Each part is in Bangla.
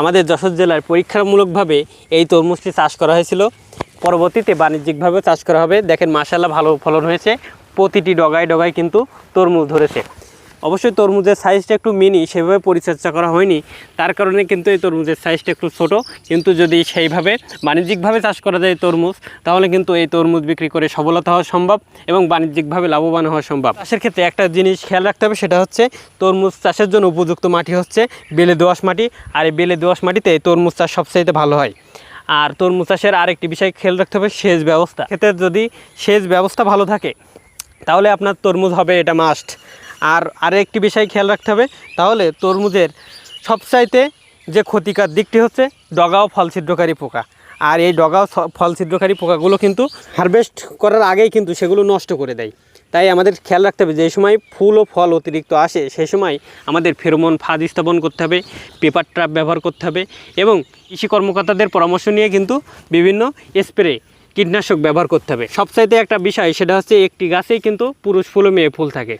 আমাদের যশোর জেলার পরীক্ষামূলকভাবে এই তরমুজটি চাষ করা হয়েছিল। পরবর্তীতে বাণিজ্যিকভাবে চাষ করা হবে। দেখেন মাসাল্লাহ ভালো ফলন হয়েছে। প্রতিটি ডগায় ডগায় কিন্তু তরমুজ ধরেছে। অবশ্যই তরমুজের সাইজটা একটু মিনি সেভাবে পরিচর্যা করা হয়নি। তার কারণে কিন্তু এই তরমুজের সাইজটা একটু ছোট। কিন্তু যদি সেইভাবে বাণিজ্যিকভাবে চাষ করা যায় তরমুজ, তাহলে কিন্তু এই তরমুজ বিক্রি করে সফলতা হওয়া সম্ভব এবং বাণিজ্যিকভাবে লাভবান হওয়া সম্ভব। চাষের ক্ষেত্রে একটা জিনিস খেয়াল রাখতে হবে, সেটা হচ্ছে তরমুজ চাষের জন্য উপযুক্ত মাটি হচ্ছে বেলে দোআঁশ মাটি। আর এই বেলে দোআঁশ মাটিতে তরমুজ চাষ সবচাইতে ভালো হয়। আর তরমুজ চাষের আরেকটি বিষয় খেয়াল রাখতে হবে, সেচ ব্যবস্থা। ক্ষেত্রে যদি সেচ ব্যবস্থা ভালো থাকে, তাহলে আপনার তরমুজ হবে এটা মাস্ট আর আরেকটি বিষয় খেয়াল রাখতে হবে, তাহলে তরমুজের সবচাইতে যে ক্ষতিকর দিকটি হচ্ছে ডগা ও ফল ছিদ্রকারী পোকা। আর এই ডগাও ফল ছিদ্রকারী পোকাগুলো কিন্তু হারভেস্ট করার আগেই কিন্তু সেগুলো নষ্ট করে দেয়। তাই আমাদের খেয়াল রাখতে হবে, যে সময় ফুল ও ফল অতিরিক্ত আসে সেই সময় আমাদের ফেরোমন ফাঁদ স্থাপন করতে হবে, পেপার ট্র্যাপ ব্যবহার করতে হবে এবং কৃষি কর্মকর্তাদের পরামর্শ নিয়ে কিন্তু বিভিন্ন স্প্রে কীটনাশক ব্যবহার করতে হবে। সবচাইতে একটা বিষয়, সেটা হচ্ছে একটি গাছেই কিন্তু পুরুষ ফুল ও মেয়ে ফুল থাকে।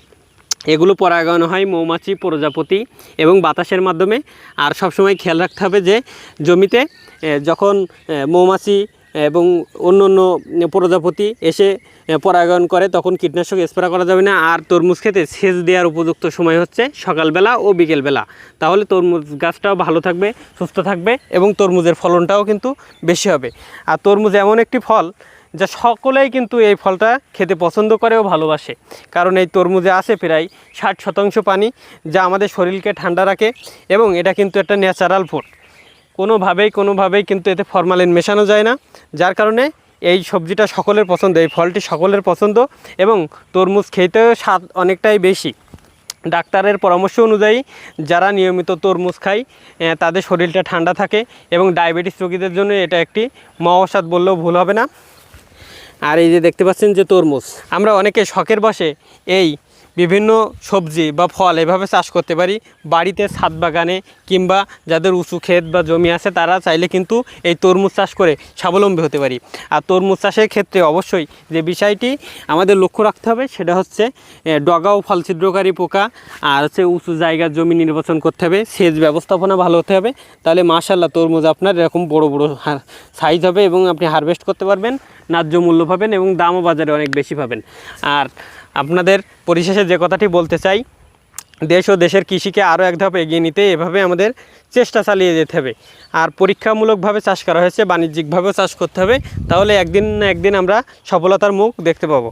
এগুলো পরাগায়ন হয় মৌমাছি, প্রজাপতি এবং বাতাসের মাধ্যমে। আর সবসময় খেয়াল রাখতে হবে যে জমিতে যখন মৌমাছি এবং অন্য অন্য প্রজাপতি এসে পরাগায়ন করে, তখন কীটনাশক স্প্রে করা যাবে না। আর তরমুজ খেতে সেচ দেওয়ার উপযুক্ত সময় হচ্ছে সকালবেলা ও বিকেলবেলা। তাহলে তরমুজ গাছটাও ভালো থাকবে, সুস্থ থাকবে এবং তরমুজের ফলনটাও কিন্তু বেশি হবে। আর তরমুজ এমন একটি ফল যা সকলেই কিন্তু এই ফলটা খেতে পছন্দ করে ও ভালোবাসে। কারণ এই তরমুজে আছে প্রায় ষাট শতাংশ পানি, যা আমাদের শরীরকে ঠান্ডা রাখে এবং এটা কিন্তু একটা ন্যাচারাল ফুড। কোনোভাবেই কোনোভাবেই কিন্তু এতে ফরমালিন মেশানো যায় না, যার কারণে এই সবজিটা সকলের পছন্দ, এই ফলটি সকলের পছন্দ এবং তরমুজ খেতেও স্বাদ অনেকটাই বেশি। ডাক্তারের পরামর্শ অনুযায়ী যারা নিয়মিত তরমুজ খায় তাদের শরীরটা ঠান্ডা থাকে এবং ডায়াবেটিস রোগীদের জন্য এটা একটি মহাসাদ বললেও ভুল হবে না। আর এই যে দেখতে পাচ্ছেন যে তরমুজ, আমরা অনেকে শখের বসে এই বিভিন্ন সবজি বা ফল এভাবে চাষ করতে পারি। বাড়িতে ছাদ বাগানে কিংবা যাদের উঁচু ক্ষেত বা জমি আছে, তারা চাইলে কিন্তু এই তরমুজ চাষ করে স্বাবলম্বী হতে পারি। আর তরমুজ চাষের ক্ষেত্রে অবশ্যই যে বিষয়টি আমাদের লক্ষ্য রাখতে হবে, সেটা হচ্ছে ডগা ও ফল ছিদ্রকারী পোকা আর হচ্ছে উঁচু জায়গার জমি নির্বাচন করতে হবে, সেচ ব্যবস্থাপনা ভালো হতে হবে। তাহলে মাশাল্লাহ তরমুজ আপনার এরকম বড় বড় সাইজ হবে এবং আপনি হারভেস্ট করতে পারবেন। ন্যায্য মূল্য পাবেন এবং দামও বাজারে অনেক বেশি পাবেন। আর আপনাদের পরিশেষে যে কথাটি বলতে চাই, দেশ ও দেশের কৃষিকে আরও এক ধাপ এগিয়ে নিতে এভাবে আমাদের চেষ্টা চালিয়ে যেতে হবে। আর পরীক্ষামূলকভাবে চাষ করা হয়েছে, বাণিজ্যিকভাবেও চাষ করতে হবে, তাহলে একদিন না একদিন আমরা সফলতার মুখ দেখতে পাবো।